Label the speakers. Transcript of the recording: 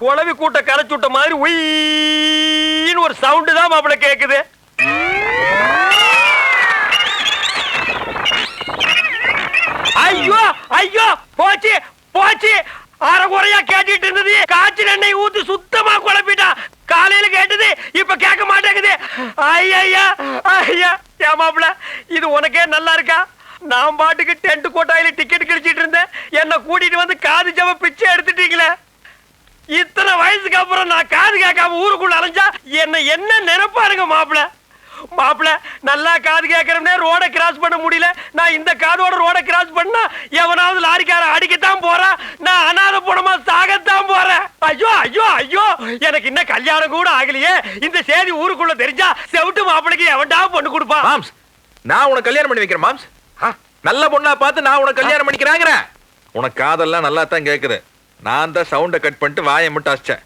Speaker 1: குழவி கூட்ட கரைச்சுட்ட மாதிரி உயின்னு ஒரு சவுண்டு தான் மாப்பிள கேக்குது. ஐயோ ஐயோ போச்சு போச்சு. அரை குறையா கேட்டுட்டு இருந்தது. காய்ச்சல் எண்ணெய் ஊத்தி சுத்தமா குழப்பிட்டா. காலையில கேட்டது இப்ப கேட்க மாட்டேங்குது. ஐயா ஐயா ஏன் மாப்பிள இது உனக்கே நல்லா இருக்கா? நான் பாட்டுக்கு டென்ட் கோட்டாயில டிக்கெட் கிழிச்சிட்டு இருந்தேன். என்ன கூட்டிட்டு வந்து காது ஜவ பிச்சு வயசுக்கு அப்புறம் நான் காது கேட்காம ஊருக்குள்ள அலைஞ்சா என்ன என்ன நினைப்பாருங்க மாப்பிள? மாப்பிள நல்லா காது கேட்கறோம்னே ரோட கிராஸ் பண்ண முடியல. நான் இந்த காதோட ரோட கிராஸ் பண்ணா எவனாவது லாரிக்கார அடிக்கத்தான் போறேன் நான் அனாதை போனமா சாகத்தான் போறேன். ஐயோ ஐயோ ஐயோ எனக்கு இன்னும் கல்யாணம் கூட ஆகலையே. இந்த செய்தி ஊருக்குள்ள தெரிஞ்சா செவிட்டு மாப்பிளைக்கு எவன்டா பொண்ணு கொடுப்பான்
Speaker 2: மாம்ஸ் நான் உனக்கு கல்யாணம் பண்ணி வைக்கிறேன் மாம்ஸ். நல்ல பொண்ணா பார்த்து நான் உனக்கு கல்யாணம் பண்ணிக்கிறாங்கிற. உனக்கு காதெல்லாம் நல்லா தான் கேக்குது. நான் தான் சவுண்ட கட் பண்ணிட்டு வாயை மட்டும் அசிச்சேன்.